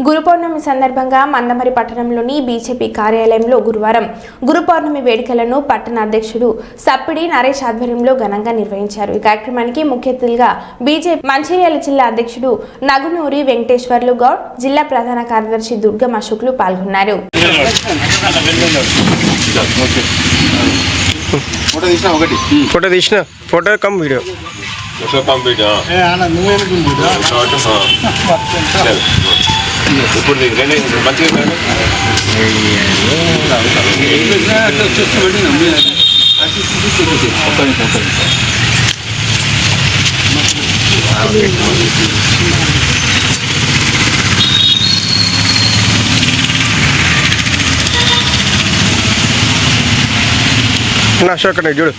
గురు పౌర్ణమి సందర్భంగా మందమరి పట్టణంలోని బీజేపీ కార్యాలయంలో గురువారం గురు పౌర్ణమి వేడుకలను పట్టణ అధ్యక్షుడు సప్పిడి నరేష్ ఆధ్వర్యంలో ఘనంగా నిర్వహించారు. ఈ కార్యక్రమానికి ముఖ్య అతిథిగా బీజేపీ మంచిర్యాల జిల్లా అధ్యక్షుడు నగునూరి వెంకటేశ్వర్లు గౌడ్ జిల్లా ప్రధాన కార్యదర్శి దుర్గం అశోక్లు పాల్గొన్నారు. ఫోటో తీసిన ఒకటి? ఫోటో తీసిన? Photo cum video. Photo complete ఆ. కాబట్టి, ఆ. సరే. ఇప్పుడు దీనికి రండి, ఇప్పుడు మంచిగా రండి. నా అశోక్ అన్న చూడు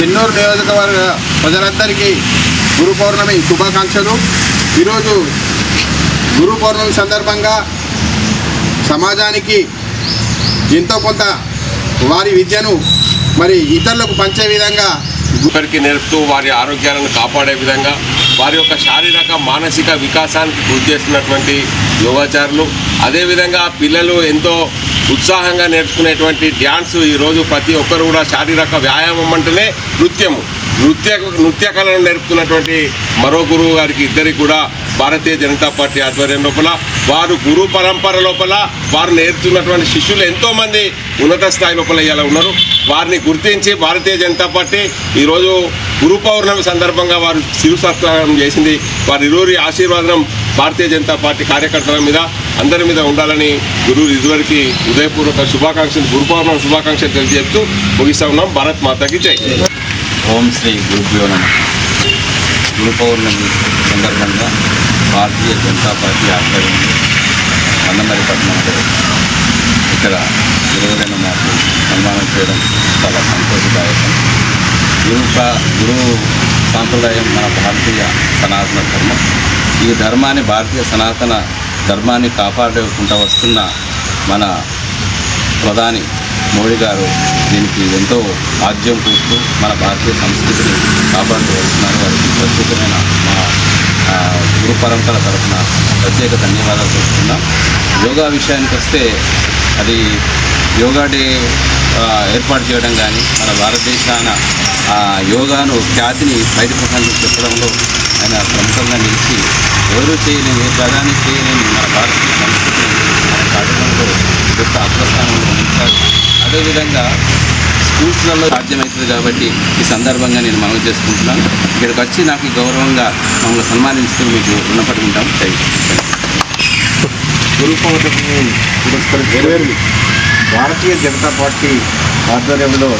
చెన్నూరు నియోజకవర్గ ప్రజలందరికీ గురు పౌర్ణమి శుభాకాంక్షలు. ఈరోజు గురు పౌర్ణమి సందర్భంగా సమాజానికి ఎంతో కొంత వారి విద్యను మరి ఇతరులకు పంచే విధంగా ఇద్దరికి నేర్పుతూ వారి ఆరోగ్యాలను కాపాడే విధంగా వారి యొక్క శారీరక మానసిక వికాసానికి కృషి చేస్తున్నటువంటి యోగాచారులు అదేవిధంగా పిల్లలు ఎంతో ఉత్సాహంగా నేర్చుకునేటువంటి డ్యాన్స్ ఈరోజు ప్రతి ఒక్కరు కూడా శారీరక వ్యాయామం అంటేనే నృత్యము. నృత్య నృత్య కళను నేర్పుతున్నటువంటి మరో గురువు గారికి ఇద్దరికి కూడా భారతీయ జనతా పార్టీ ఆధ్వర్యం లోపల వారు గురు పరంపర లోపల వారు నేర్చుకున్నటువంటి శిష్యులు ఎంతోమంది ఉన్నత స్థాయి లోపల ఇలా ఉన్నారు. వారిని గుర్తించి భారతీయ జనతా పార్టీ ఈరోజు గురు పౌర్ణమి సందర్భంగా వారు శిరు సత్కారం చేసింది. వారి ఇరువురి ఆశీర్వాదం భారతీయ జనతా పార్టీ కార్యకర్తల మీద అందరి మీద ఉండాలని గురువు ఇదివరకు ఉదయపూర్వక శుభాకాంక్షలు గురు పౌర్ణమి శుభాకాంక్షలు తెలియజేస్తూ ముగిస్తా ఉన్నాం. భారత్ మాతకి జై. ఓం శ్రీ గురుభ్యో నమ. గురు పౌర్ణమి సందర్భంగా భారతీయ జనతా పార్టీ ఆధ్వర్యంలో అన్నమరి పట్టణంలో ఇక్కడ గురువులను మాకు సన్మానం చేయడం చాలా సంతోషదాయకం. గురు ప్ర- గురు సాంప్రదాయం మన భారతీయ సనాతన ధర్మం. ఈ ధర్మాన్ని భారతీయ సనాతన ధర్మాన్ని కాపాడుకుంటూ వస్తున్న మన ప్రధాని మోడీ గారు దీనికి ఎంతో ఆద్యం కూస్తూ మన భారతీయ సంస్కృతిని కాపాడుతూ వస్తున్నారు. వారికి ప్రత్యేకమైన మా గురు పరంపర తరఫున ప్రత్యేక ధన్యవాదాలు చెప్తున్నాం యోగా విషయానికి వస్తే అది యోగా డే ఏర్పాటు చేయడం కానీ మన భారతదేశాన యోగాను ఖ్యాతిని బయట ప్రపంచం చెప్పడంలో ఆయన ప్రముఖంగా నిలిచి ఎవరు చేయలేని ఏ ప్రధాని చేయలేని మన భారతీయ సంస్కృతిని మన కార్యక్రమంలో గొప్ప అగ్రస్థానంలో ఉంచారు. అదేవిధంగా స్కూల్స్లలో సాధ్యమవుతుంది కాబట్టి ఈ సందర్భంగా నేను మనవి చేసుకుంటున్నాను. ఇక్కడికి వచ్చి నాకు గౌరవంగా మమ్మల్ని సన్మానించుతూ మీకు రుణపడి ఉంటాం. థ్యాంక్ భారతీయ జనతా పార్టీ ఆధ్వర్యంలో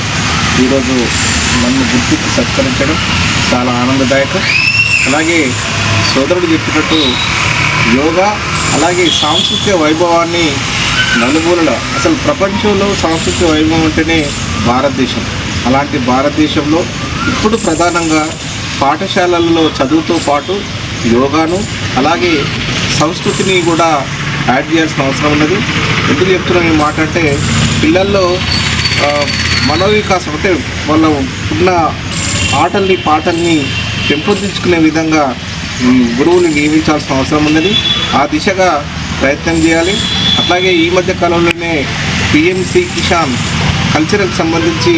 ఈరోజు నన్ను గుర్తించి సత్కరించడం చాలా ఆనందదాయకం. అలాగే సోదరుడు చెప్పినట్టు యోగా అలాగే సాంస్కృతిక వైభవాన్ని నలుమూలల అసలు ప్రపంచంలో సాంస్కృతిక వైభవం అంటేనే భారతదేశం. అలాంటి భారతదేశంలో ఇప్పుడు ప్రధానంగా పాఠశాలల్లో చదువుతో పాటు యోగాను అలాగే సంస్కృతిని కూడా యాడ్ చేయాల్సిన అవసరం ఉన్నది. ఎందుకు చెప్తున్నాను ఈ మాట అంటే పిల్లల్లో మనోవికాసం అంటే వాళ్ళ ఉన్న ఆటల్ని పాటల్ని పెంపొందించుకునే విధంగా గురువుని నియమించాల్సిన అవసరం ఉన్నది. ఆ దిశగా ప్రయత్నం చేయాలి. అట్లాగే ఈ మధ్య కాలంలోనే పిఎంసి కిషాన్ కల్చరల్ సంబంధించి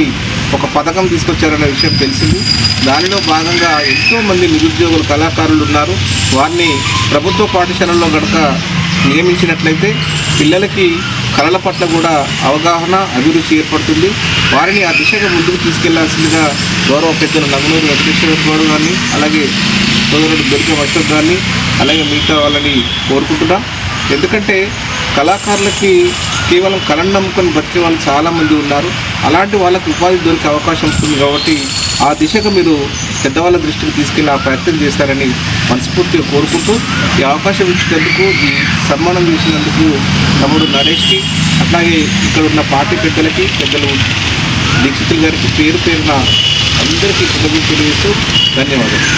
ఒక పథకం తీసుకొచ్చారనే విషయం తెలిసింది. దానిలో భాగంగా ఎంతోమంది నిరుద్యోగులు కళాకారులు ఉన్నారు. వారిని ప్రభుత్వ పాఠశాలల్లో గనక నియమించినట్లయితే పిల్లలకి కళల పట్ల కూడా అవగాహన అభిరుచి ఏర్పడుతుంది. వారిని ఆ దిశగా ముందుకు తీసుకెళ్ళాల్సిందిగా గౌరవ పెద్దలు నగనూరు వెంకటేశ్వర గౌడ్ గారిని అలాగే సోదరుడు దొరికే అశోక్ గారిని అలాగే మిగతా వాళ్ళని కోరుకుంటున్నాం. ఎందుకంటే కళాకారులకి కేవలం కళను నమ్ముకొని బతికే వాళ్ళు చాలామంది ఉన్నారు. అలాంటి వాళ్ళకి ఉపాధి దొరికే అవకాశం ఉంటుంది కాబట్టి ఆ దిశగా మీరు పెద్దవాళ్ళ దృష్టికి తీసుకెళ్ళి ఆ ప్రయత్నం చేస్తారని మనస్ఫూర్తిగా కోరుకుంటూ ఈ అవకాశం ఇచ్చినందుకు ఈ సన్మానం చేసినందుకు తమ్ముడు నరేష్కి అట్లాగే ఇక్కడ ఉన్న పార్టీ పెద్దలకి పెద్దలు దీక్షితులు గారికి పేరు పేరున అందరికీ కృతజ్ఞతలు తెలియజేస్తూ ధన్యవాదాలు.